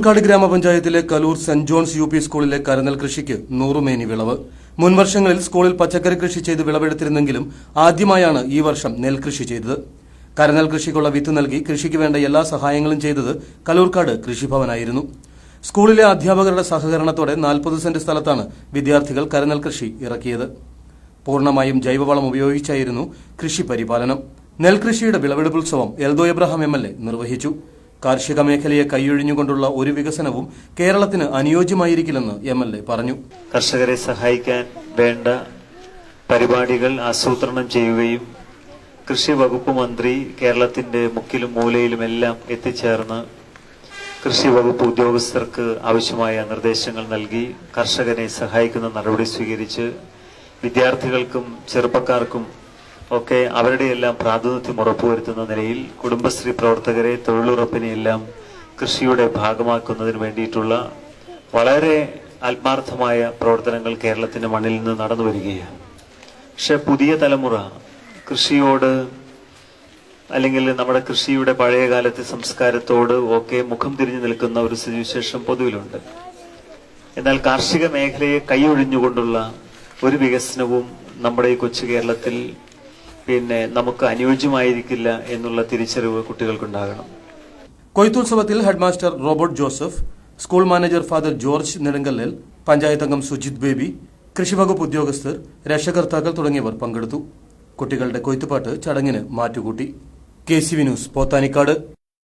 പാലക്കാട് ഗ്രാമപഞ്ചായത്തിലെ Kaloor saint John's U P സ്കൂളിലെ കരനൽ കൃഷിക്ക് നൂറുമേനി വിളവ്. മുൻവർഷങ്ങളിൽ സ്കൂളിൽ പച്ചക്കറി കൃഷി ചെയ്ത് വിളവെടുത്തിരുന്നെങ്കിലും ആദ്യമായാണ് ഈ വർഷം നെൽകൃഷി ചെയ്തത്. കരനൽ കൃഷിക്കുള്ള വിത്ത് നൽകി കൃഷിക്ക് വേണ്ട എല്ലാ സഹായങ്ങളും ചെയ്തത് കലൂർക്കാട് കൃഷിഭവനായിരുന്നു. സ്കൂളിലെ അധ്യാപകരുടെ സഹകരണത്തോടെ നാൽപ്പത് സെന്റ് സ്ഥലത്താണ് വിദ്യാർത്ഥികൾ കരനൽ കൃഷി ഇറക്കിയത്. പൂർണമായും ജൈവവളം ഉപയോഗിച്ചായിരുന്നു കൃഷി പരിപാലനം. നെൽകൃഷിയുടെ വിളവെടുപ്പുത്സവം എൽദോ എബ്രഹാം എം നിർവഹിച്ചു. കാർഷിക മേഖലയെ കൈയൊഴിഞ്ഞുകൊണ്ടുള്ള ഒരു വികസനവും കേരളത്തിന് അനുയോജ്യമായിരിക്കില്ലെന്ന് എം എൽ എ പറഞ്ഞു. കർഷകരെ സഹായിക്കാൻ വേണ്ട പരിപാടികൾ ആസൂത്രണം ചെയ്യുകയും കൃഷി വകുപ്പ് മന്ത്രി കേരളത്തിന്റെ മുക്കിലും മൂലയിലും എല്ലാം എത്തിച്ചേർന്ന് കൃഷി വകുപ്പ് ഉദ്യോഗസ്ഥർക്ക് ആവശ്യമായ നിർദ്ദേശങ്ങൾ നൽകി കർഷകരെ സഹായിക്കുന്ന നടപടി സ്വീകരിച്ച് വിദ്യാർത്ഥികൾക്കും ചെറുപ്പക്കാർക്കും ഒക്കെ അവരുടെയെല്ലാം പ്രാതിനിധ്യം ഉറപ്പുവരുത്തുന്ന നിലയിൽ കുടുംബശ്രീ പ്രവർത്തകരെ തൊഴിലുറപ്പിനെയെല്ലാം കൃഷിയുടെ ഭാഗമാക്കുന്നതിന് വേണ്ടിയിട്ടുള്ള വളരെ ആത്മാർത്ഥമായ പ്രവർത്തനങ്ങൾ കേരളത്തിന്റെ മണ്ണിൽ നിന്ന് നടന്നു വരികയാണ്. പക്ഷെ പുതിയ തലമുറ കൃഷിയോട് അല്ലെങ്കിൽ നമ്മുടെ കൃഷിയുടെ പഴയ കാലത്തെ സംസ്കാരത്തോട് ഒക്കെ മുഖം തിരിഞ്ഞു നിൽക്കുന്ന ഒരു സ്ഥിതിവിശേഷം പൊതുവിലുണ്ട്. എന്നാൽ കാർഷിക മേഖലയെ കൈയൊഴിഞ്ഞുകൊണ്ടുള്ള ഒരു വികസനവും നമ്മുടെ ഈ കൊച്ചു കേരളത്തിൽ പിന്നെ നമുക്ക് അനുയോജ്യമായിരിക്കില്ല എന്നുള്ള തിരിച്ചറിവ് കുട്ടികൾക്കുണ്ടാകണം. കൊയ്ത്തുത്സവത്തിൽ headmaster Robert Joseph school manager father George Nedungallal panchayat അംഗം സുജിത് ബേബി കൃഷിവകുപ്പ് ഉദ്യോഗസ്ഥർ രക്ഷകർത്താക്കൾ തുടങ്ങിയവർ പങ്കെടുത്തു. കുട്ടികളുടെ കൊയ്ത്തുപാട്ട് ചടങ്ങിന് മാറ്റുകൂട്ടി. K C V news Pothanikkad.